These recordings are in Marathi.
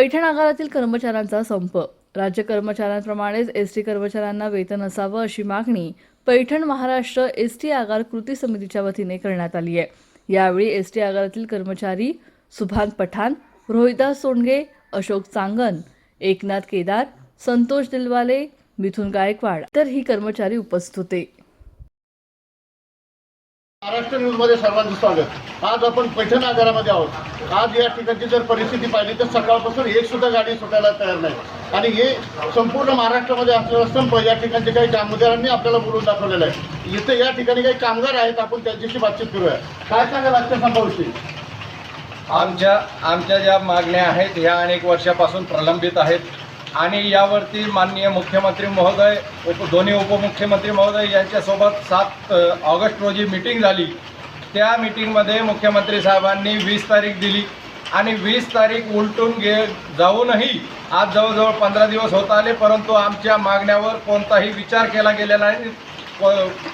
पैठण आगारातील कर्मचाऱ्यांचा संप. राज्य कर्मचाऱ्यांप्रमाणेच एस टी कर्मचाऱ्यांना वेतन असावं अशी मागणी पैठण महाराष्ट्र एस टी आगार कृती समितीच्या वतीने करण्यात आली आहे. यावेळी एस टी आगारातील कर्मचारी सुभान पठाण रोहिदास सोंडगे अशोक चांगन एकनाथ केदार संतोष दिलवाले मिथुन गायकवाड. तर ही कर्मचारी उपस्थित होते. महाराष्ट्र न्यूजमध्ये सर्वांचं स्वागत. आज आपण पैठण आगारामध्ये आहोत. आज या ठिकाणची जर परिस्थिती पाहिली तर सकाळपासून एक सुद्धा गाडी सुटायला तयार नाही. आणि हे संपूर्ण महाराष्ट्रामध्ये असलेला संप या ठिकाणचे काही कामगारांनी आपल्याला बोलून दाखवलेलं आहे. इथे या ठिकाणी काही कामगार आहेत आपण त्यांच्याशी बातचीत करूया. काय सांगाल आजच्या संपाविषयी आमच्या आमच्या ज्या मागण्या आहेत ह्या अनेक वर्षापासून प्रलंबित आहेत. आणि यावरती माननीय मुख्यमंत्री महोदय उप दोन्ही उपमुख्यमंत्री महोदय यांच्यासोबत सात ऑगस्ट रोजी मिटिंग झाली. त्या मिटिंगमध्ये मुख्यमंत्री साहेबांनी वीस तारीख दिली. आणि वीस तारीख उलटून घे जाऊनही आज जवळजवळ पंधरा दिवस होत आले परंतु आमच्या मागण्यावर कोणताही विचार केला गेलेला नाही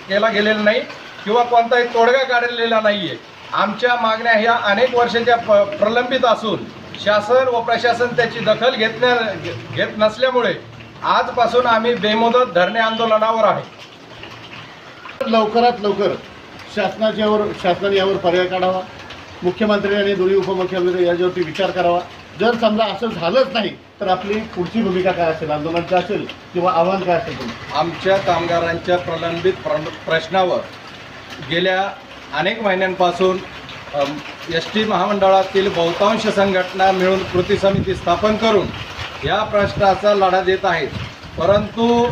केला गेलेला नाही किंवा कोणताही तोडगा काढलेला नाही आहे आमच्या मागण्या ह्या अनेक वर्षाच्या प प्रलंबित असून शासन व प्रशासन त्याची दखल घेतल्या घेत नसल्यामुळे आजपासून आम्ही बेमुदत धरणे आंदोलनावर आहे. लवकरात लवकर शासनाच्यावर शासनाने यावर पर्याय काढावा. मुख्यमंत्री आणि दोन्ही उपमुख्यमंत्री याच्यावरती विचार करावा. जर समजा असं झालंच नाही तर आपली पुढची भूमिका काय असेल? आंदोलनाची असेल किंवा आव्हान काय असेल? आमच्या कामगारांच्या प्रलंबित प्र प्रश्नावर गेल्या अनेक महिन्यांपासून एस टी महामंडळातील बहुतांश संघटना मिळून कृती समिती स्थापन करून या प्रश्नाचा लढा देत आहेत. परंतु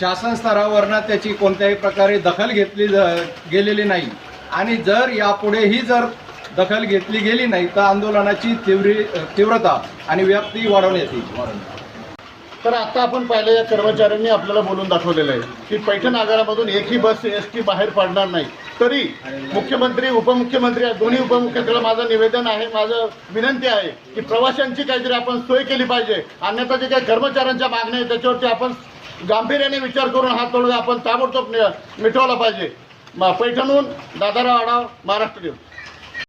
शासन स्तरावरनं त्याची कोणत्याही प्रकारे दखल घेतली ज- गेलेली नाही. आणि जर यापुढेही जर दखल घेतली गेली नाही तर आंदोलनाची तीव्री तीव्रता आणि व्याप्ती वाढवण्यात येईल तर आता आपण पाहिलं या कर्मचाऱ्यांनी आपल्याला बोलून दाखवलेलं आहे की पैठण आगारामधून एकही बस एस टी बाहेर पडणार नाही. तरी मुख्यमंत्री उपमुख्यमंत्री दोन्ही उपमुख्यमंत्र्याला माझं निवेदन आहे माझं विनंती आहे की प्रवाशांची काहीतरी आपण सोय केली पाहिजे. अन्यथा जे काही कर्मचाऱ्यांच्या मागण्या आहेत त्याच्यावरती आपण गांभीर्याने विचार करून हा तोडगा आपण ताबडतोब मिटवला पाहिजे. पैठणहून दादाराव आढाव महाराष्ट्र देऊ